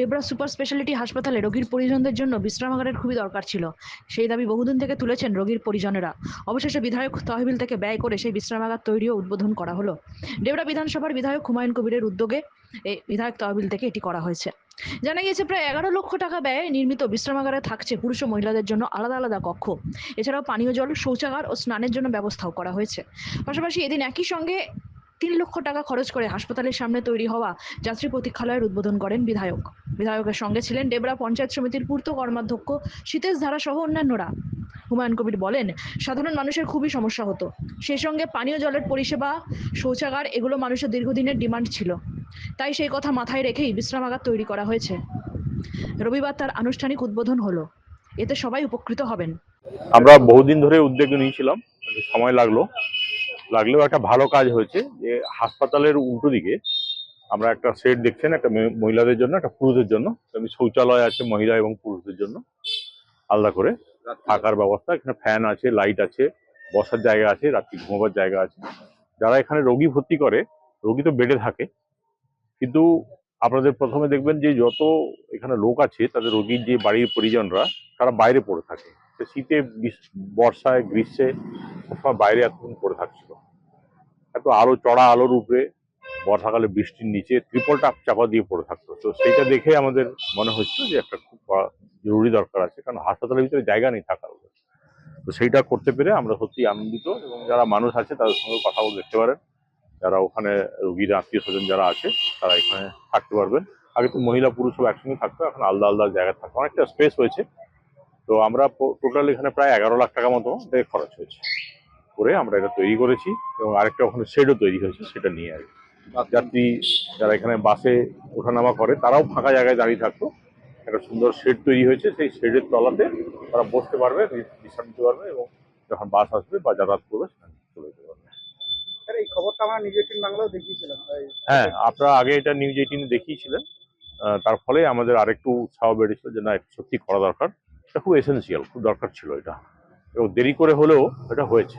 Debra super speciality হাসপাতালে রোগীর পরিজনদের জন্য বিশ্রামাগারের খুবই দরকার ছিল। সেই দাবি বহুদিন থেকে তুলেছেন রোগীর পরিজনেরা। অবশেষে বিধায়ক তহবিল থেকে ব্যয় করে সেই বিশ্রামাগার তৈরি ও উদ্বোধন করা হলো। ডেবরা বিধানসভার বিধায়ক হুমায়ুন কবিরের উদ্যোগে এই বিধায়ক তহবিল থেকে এটি করা হয়েছে। জানা গিয়েছে, প্রায় এগারো লক্ষ টাকা ব্যয়ে নির্মিত বিশ্রামাগারে থাকছে পুরুষ ও মহিলাদের জন্য আলাদা আলাদা কক্ষ। এছাড়াও পানীয় জল, শৌচাগার ও স্নানের জন্য ব্যবস্থাও করা হয়েছে। পাশাপাশি এদিন একই সঙ্গে তিন লক্ষ টাকা খরচ করে হাসপাতালের সামনে তৈরি হওয়া যাত্রী প্রতীক্ষালয়ের উদ্বোধন করেন বিধায়ক। বিধায়কের সঙ্গে ছিলেন ডেবরা পঞ্চায়েত সমিতির পূর্ত কর্মাধ্যক্ষ শীতেশ ধারা সহ অন্যান্যরা। হুমায়ুন কবির বলেন, সাধারণ মানুষের খুবই সমস্যা হতো। সেই সঙ্গে পানীয় জলের পরিষেবা, শৌচাগার এগুলো মানুষের দীর্ঘদিনের ডিমান্ড ছিল। তাই সেই কথা মাথায় রেখেই বিশ্রামাগার তৈরি করা হয়েছে। রবিবার তার আনুষ্ঠানিক উদ্বোধন হলো। এতে সবাই উপকৃত হবেন। আমরা বহুদিন ধরে উদ্যোগ নিয়েছিলাম। সময় লাগল। লাগলেও একটা ভালো কাজ হয়েছে যে হাসপাতালের উল্টো দিকে আমরা একটা সেট দেখছেন একটা মহিলাদের জন্য একটা পুরুষদের জন্য। শৌচালয় আছে মহিলা এবং পুরুষদের জন্য। আলাদা করে থাকার ব্যবস্থা এখানে ফ্যান আছে লাইট আছে বসার জায়গা আছে রাত্রি ঘুমাবার জায়গা আছে। যারা এখানে রোগী ভর্তি করে রোগী তো বেডে থাকে। কিন্তু আপনাদের প্রথমে দেখবেন যে যত এখানে লোক আছে তাদের রোগীর যে বাড়ির পরিজনরা তারা বাইরে পড়ে থাকে। শীতে বর্ষায় গ্রীষ্মে সবসময় বাইরে এতক্ষণ পড়ে থাকছিল। এত আলো, চড়া আলোর উপরে বর্ষাকালে বৃষ্টির নিচে ত্রিপলটা চাপা দিয়ে পড়ে থাকতো। তো সেইটা দেখে আমাদের মনে হচ্ছিল যে একটা খুব জরুরি দরকার আছে, কারণ হাসপাতালের ভিতরে জায়গা নেই থাকার। তো সেইটা করতে পেরে আমরা সত্যি আনন্দিত এবং যারা মানুষ আছে তাদের সঙ্গে কথা বলে দেখতে পারেন। যারা ওখানে রোগীর আত্মীয় স্বজন যারা আছে, তারা এখানে থাকতে পারবেন। আগে তো মহিলা, পুরুষ সব একসঙ্গে থাকতো, এখন আলাদা আলাদা জায়গায় থাকতো। অনেকটা স্পেস হয়েছে। তো আমরা টোটাল এখানে প্রায় এগারো লাখ টাকা মতো খরচ হয়েছে। করে আমরা এটা তৈরি করেছি এবং আরেকটা ওখানে শেডও তৈরি হয়েছে সেটা নিয়ে আর। যাত্রী যারা এখানে বাসে ওঠানামা করে তারাও ফাঁকা জায়গায় দাঁড়িয়ে থাকতো। একটা সুন্দর শেড তৈরি হয়েছে সেই শেডের তলাতে তারা বসতে পারবে বিশ্রাম নিতে পারবে এবং যখন বাস আসবে বা যাতায়াত করবে সেখানে চলে যেতে পারবে। এই খবরটা আমরা বাংলাও দেখিয়েছিলাম হ্যাঁ আপনারা আগে এটা নিউজ এইটিনে দেখিয়েছিলেন। তার ফলে আমাদের আরেকটু উৎসাহ বেড়েছিল যে না সত্যি করা দরকার। এটা খুব এসেন্সিয়াল খুব দরকার ছিল এটা। এবং দেরি করে হলেও এটা হয়েছে।